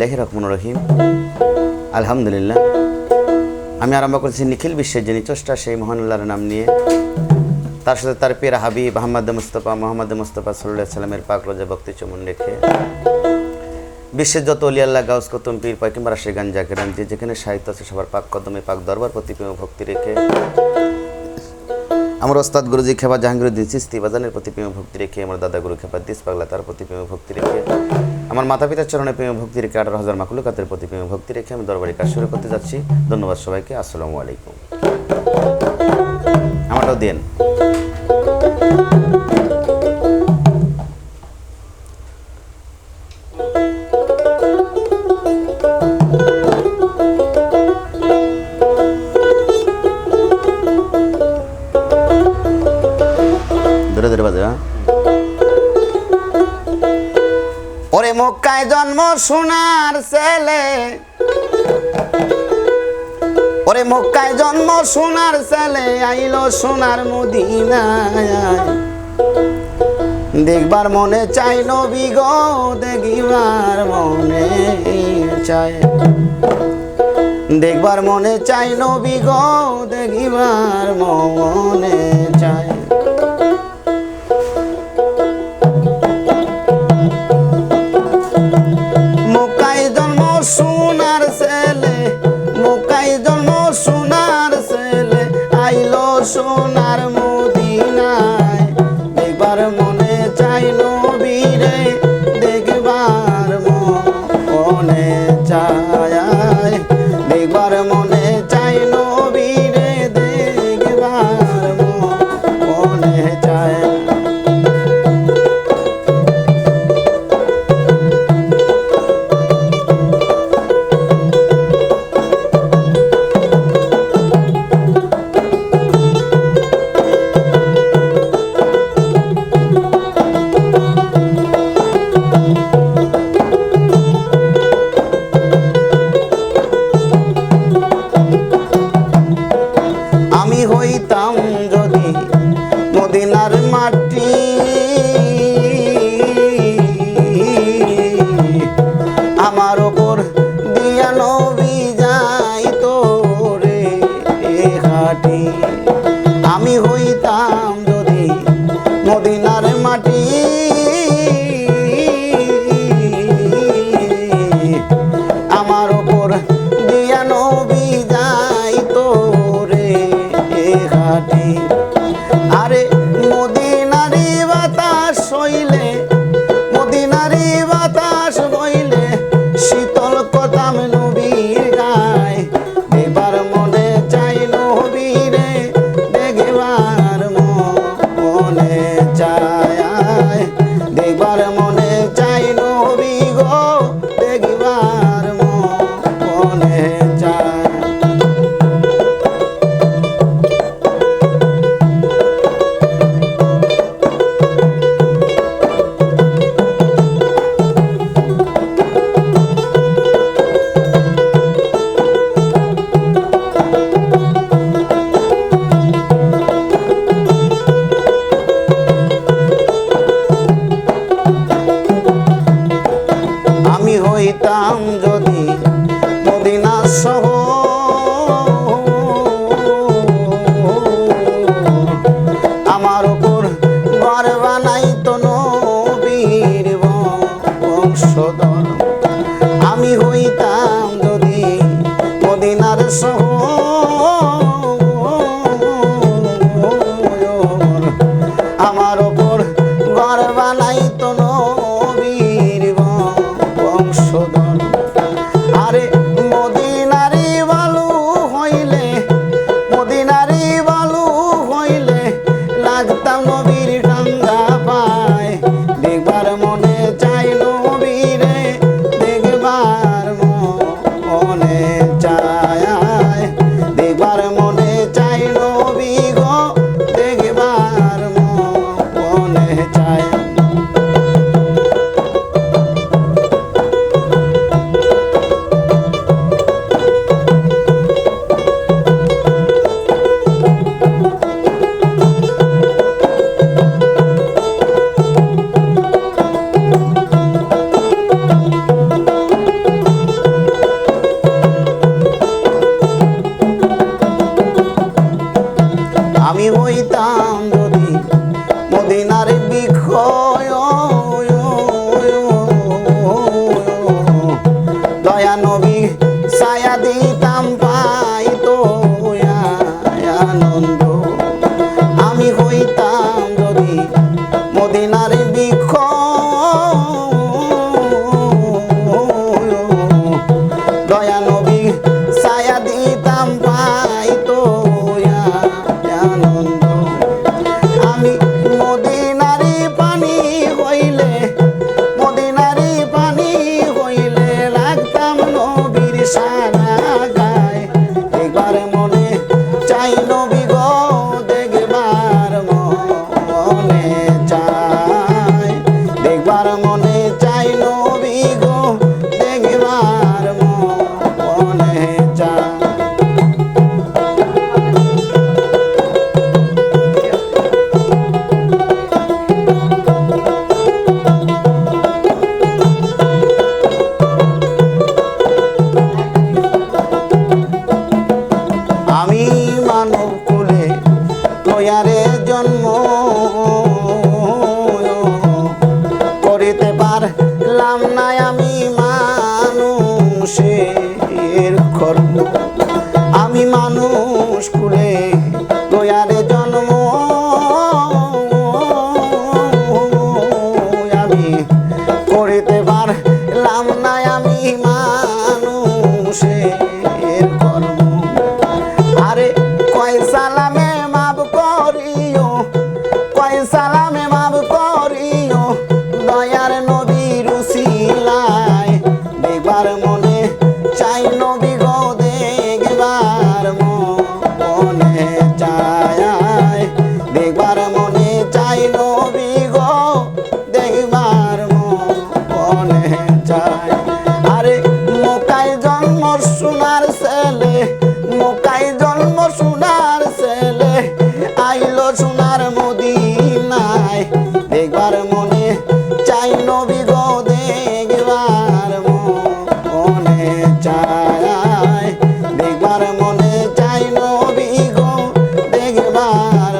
লেহি রহমান রহিম। আলহামদুলিল্লাহ। আমি আরম্ভ করেছি নিখিল বিশ্বের যিনি চষ্টা, সেই মহান আল্লাহর নাম নিয়ে। তার সাথে তার পেরা হাবিব আহমদ মুস্তফা, মোহাম্মদ মুস্তফা সাল্লাহ সাল্লামের পাক রোজা ভক্তি চমন রেখে। বিশ্বের যত অলি আল্লাহ, গাউস কতম, পীর পয়কিম্বর রাশি গান জাকিরান যে যেখানে সাহিত্য আছে, সবার পাক কদমে, পাক দরবার প্রতি প্রেম ভক্তি রেখে। আমার ওস্তাদ গুরুজি জাহাঙ্গীরুদ্দিন চিস্তি বাজানের প্রতি প্রেম ভক্তি রেখে, আমার দাদা গুরু খেপা দিস পাগলা তার প্রতি প্রেম ভক্তি রেখে। আমার মাতা পিতার চরণে প্রেম ভক্তি রেখে আঠারো হাজার মাকুলকাতের প্রতি প্রেম ভক্তি রেখে আমি দরবারে কাজ শুরু করতে যাচ্ছি। ধন্যবাদ সবাইকে, আসসালামু আলাইকুম। আমারটাও দেন। জন্ম সোনার ছেলে। ওরে মক্কায় জন্ম সোনার ছেলে, আইলো সোনার মদিনায়। দেখবার মনে চাই নবী গো, দেখিবার মনে চায়। দেখবার মনে চাই নবী গো, দেখিবার মনে চায়। আমার ওপর ঘর বানাইতো মদিনার বিষয় দয়া নবী ছায়া দিতাম পাই তো আনন্দ আমি হইতাম যদি মদিনার বিষয় cheio দেখবার মনে চাই নবী গো, দেখবার মনে চায় আরে মোকাই জন্ম সোনার ছেলে মোকাই জন্ম সোনার ছেলে, আইলো সোনার মদিনায়। দেখবার মনে চাই নবী গো, দেখবার মনে চায় দেখবার মনে চাই নবী গো, দেখবার